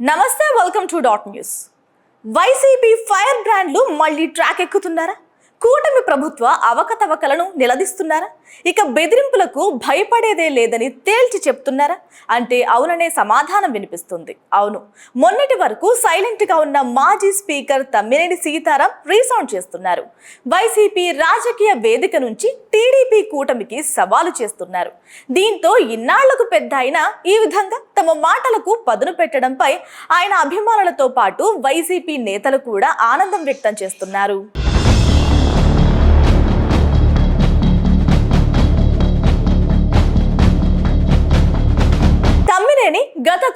నమస్తే welcome to dot news YCP fire బ్రాండ్లు మళ్ళీ ట్రాక్ ఎక్కుతున్నారా? కూటమి ప్రభుత్వ అవకతవకలను నిలదీస్తున్నారా? ఇక బెదిరింపులకు భయపడేదే లేదని తేల్చి చెప్తున్నారా? అంటే అవుననే సమాధానం వినిపిస్తుంది. అవును. మొన్నటి వరకు సైలెంట్గా ఉన్న మాజీ స్పీకర్ తమ్మినేని సీతారాం రీసౌండ్ చేస్తున్నారు. వైసీపీ రాజకీయ వేదిక నుంచి టీడీపీ కూటమికి సవాలు చేస్తున్నారు. దీంతో ఇన్నాళ్ళకు పెద్ద అయినా ఈ విధంగా తమ మాటలకు పదును పెట్టడంపై ఆయన అభిమానులతో పాటు వైసీపీ నేతలు కూడా ఆనందం వ్యక్తం చేస్తున్నారు.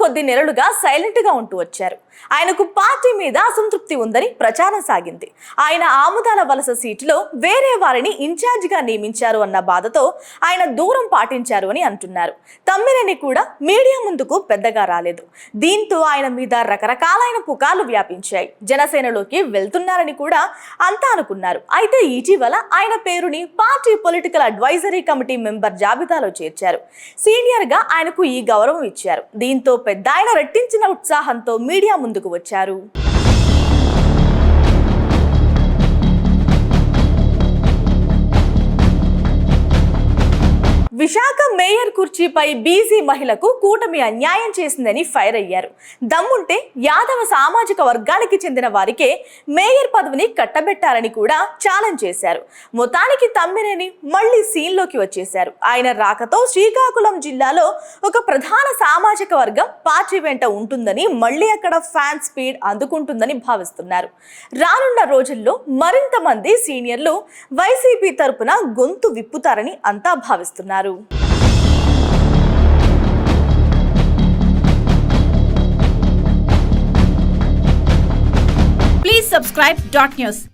కొద్ది నెలలుగా సైలెంట్గా ఉంటూ వచ్చారు. ఆయనకు పార్టీ మీద అసంతృప్తి ఉందని ప్రచారం సాగింది. ఆయన ఆముదాల వలస సీటులో వేరే వారిని ఇన్ఛార్జిగా నియమించారు అన్న బాధతో ఆయన దూరం పాటించారు అని అంటున్నారు. తమ్మినేని కూడా మీడియా ముందుకు పెద్దగా రాలేదు. దీంతో ఆయన మీద రకరకాలైన పుకార్లు వ్యాపించాయి. జనసేనలోకి వెళ్తున్నారని కూడా అంతా అనుకున్నారు. అయితే ఇటీవల ఆయన పేరుని party political advisory committee member జాబితాలో చేర్చారు. సీనియర్గా ఆయనకు ఈ గౌరవం ఇచ్చారు. దీంతో పెద్ద ఆయన రెట్టించిన ఉత్సాహంతో మీడియా ముందుకు వచ్చారు. విశాఖ మేయర్ కుర్చీపై బీసీ మహిళకు కూటమి అన్యాయం చేసిందని ఫైర్ అయ్యారు. దమ్ముంటే యాదవ సామాజిక వర్గానికి చెందిన వారికే మేయర్ పదవిని కట్టబెట్టారని కూడా ఛాలెంజ్ చేశారు. మొత్తానికి తమ్మినేని మళ్ళీ సీన్లోకి వచ్చేశారు. ఆయన రాకతో శ్రీకాకుళం జిల్లాలో ఒక ప్రధాన సామాజిక వర్గం పార్టీ వెంట ఉంటుందని మళ్ళీ అక్కడ ఫ్యాన్ స్పీడ్ అందుకుంటుందని భావిస్తున్నారు. రానున్న రోజుల్లో మరింత మంది సీనియర్లు వైసీపీ తరపున గొంతు విప్పుతారని అంతా భావిస్తున్నారు. Subscribe dot news.